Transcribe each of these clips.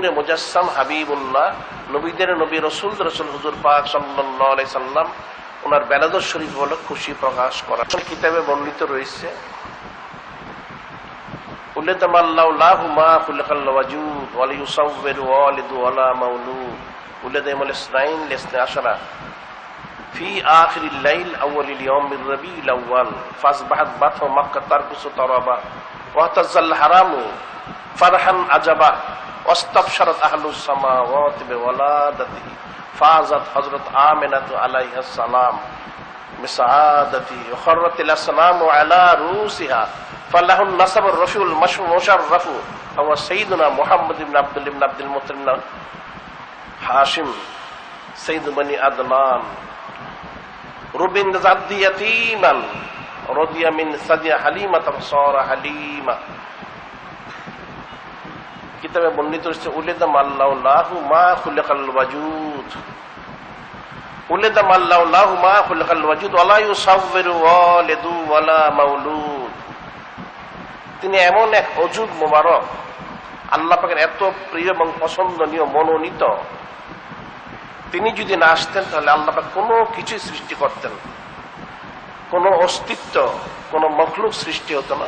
নূরে মুজাসসাম হাবিবুল্লাহ নবীদের নবী রসুল রসুল হুজুর পাক সাল্লাহ সাল্লাম ওনার বেলাদর শরীফ বলে খুশি প্রকাশ করা কিতাবে বর্ণিত রয়েছে উল্লেতম আল্লাহ মা খুলকাল ওয়াজুদ ওয়ালি ইউসাউবের ওয়ালিদু ওয়ালা মাউলুদ উল্লেদ এমল ইসনাইন লেসনে আশারা في آخر الليل أول اليوم من ربيع الأول فأصبحت بطن مكة ترقص طربا واهتز الحرام فرحا عجبا واستبشرت أهل السماوات بولادته. فازت حضرت آمنة عليها السلام بسعادته. وخرت الأسلام على رؤوسها فله النسب الرفيع المشرف هو سيدنا محمد بن عبد الله بن عبد المطلب هاشم سيد بني عدنان. ربن زد يتيما رضي من ثدي حليمة فصار حليما. কিতাবে বর্ণিত হচ্ছে, উলেদাম আল্লাহ মা খুলেকাল ওয়াজুদ। উলেদাম আল্লাহ মা খুলেকাল ওয়াজুদ, ওয়ালা ইউসাউবিরু ওয়ালিদু ওয়ালা মাউলুদ। তিনি এমন এক অজুদ মোবারক, আল্লাহ পাকের এত প্রিয় এবং পছন্দনীয়, মনোনীত। তিনি যদি না আসতেন, তাহলে আল্লাহ পাক কোনো কিছুই সৃষ্টি করতেন কোনো অস্তিত্ব, কোনো মখলুক সৃষ্টি হতো না।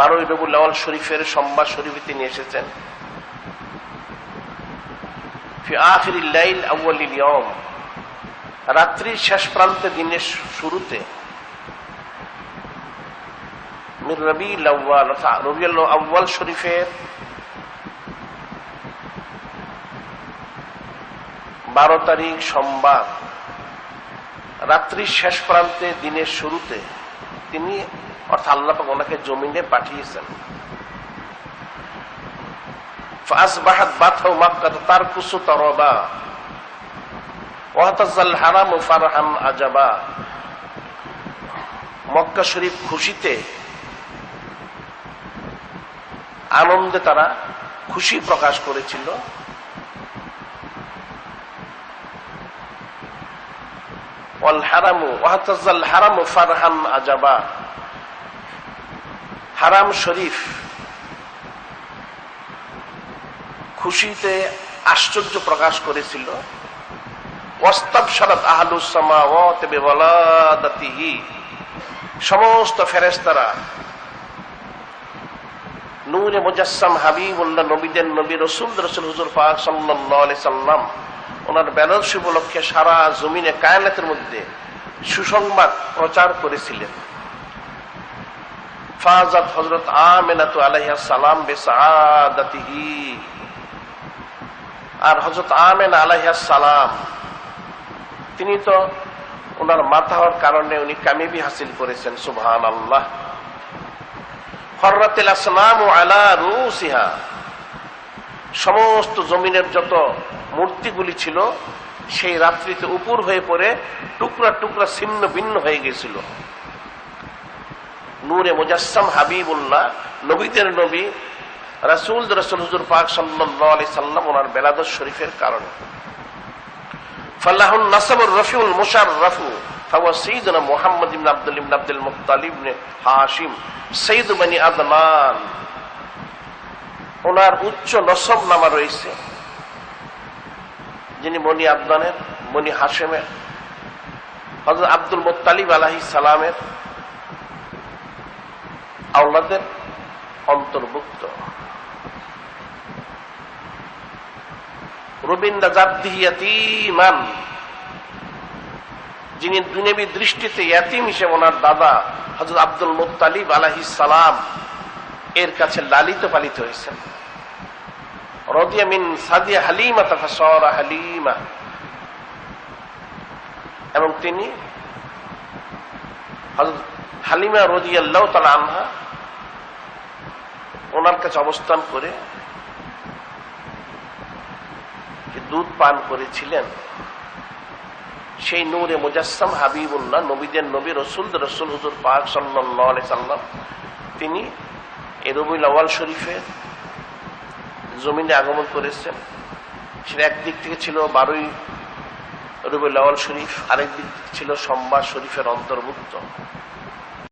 বারোই রবুল আওয়াল শরীফের সোমবার শরীফে তিনি এসেছেন। রাত্রির শেষ প্রান্তে দিনের শুরুতে রবিউল আউয়াল শরীফের বারো তারিখ সোমবার রাত্রির শেষ প্রান্তে দিনের শুরুতে তিনি অর্থাৎ আল্লাপাক ওনাকে জমিনে পাঠিয়েছেন। তার কুসু তরবা মক্কা শরীফ খুশিতে, আনন্দে তারা খুশি প্রকাশ করেছিল। হারাম শরীফ খুশিতে আশ্চর্য প্রকাশ করেছিল। সমস্ত ফেরেস্তারা নূরে মুজাসসাম হাবিবুল্লাহ নবীদের নবী রসুল রসুল হুজুর পাক সাল্লাম ওনার বেনারসি উপলক্ষে সারা জমিনে কায়নাতের মধ্যে সুসংবাদ প্রচার করেছিলেন। ফাজাত হজরত আমেনাতু আলাইহা সালাম বেসাদাতিহি আর হজরত আমেন আলাইহা সালাম, তিনি তো ওনার মাথা হওয়ার কারণে উনি কামিবি হাসিল করেছেন সুবহান আল্লাহ হররাতিল আসলাম আলা রুসিহা। সমস্ত জমিনের যত মূর্তিগুলি ছিল, সেই রাত্রিতে উপর হয়ে পড়ে টুকরা টুকরা ছিন্ন ভিন্ন হয়ে গেছিল। নূরে মুজাসম হাবিবুল্লাহ, নবীদের নবী, রাসুল রসুল হুজুর পাক সাল্লি সাল্লাম, ওনার বেলাদর শরীফের কারণে। ফাল্লাহুল নাসাবুর রফিউল মুশার রফু ফাওয়া সঈদনা মোহাম্মদ ইবনে আব্দুল ইবনে আব্দুল মুত্তালিব ইবনে হাশিম, সঈদ বনি আদনান। ওনার উচ্চ নসব নামা রয়েছে। যিনি মনি আবদানের মনি হাসেমের হজরত আব্দুল মোত্তালিব আলাহি সালামের আওলাদের অন্তর্ভুক্ত। রবীন্দ্র জাতিমান যিনি দুনেবী দৃষ্টিতে ইয়াতিম হিসেবে ওনার দাদা হজরত আব্দুল মোত্তালিব আলাহি সালাম এর কাছে লালিত পালিত হয়েছেন। রদিয়া মিন সাদিয়া হালিমা সরা হালিমা। এবং তিনি হালিমা রদিয়াল্লাহ তালা আনহা ওনার কাছে অবস্থান করে দুধ পান করেছিলেন, সেই নূরে মুজাসম হাবিবুল্লাহ, নবীদের নবী রসুল রসুল হুজুর পাক সাল্লাহ সাল্লাম, তিনি এ রবিউল আওয়াল শরীফে জমিনে আগমন করেছেন সেটা একদিক থেকে ছিল বারোই রবিউল আওয়াল শরীফ, আরেক দিক ছিল সম্বাদ শরীফের অন্তর্ভুক্ত।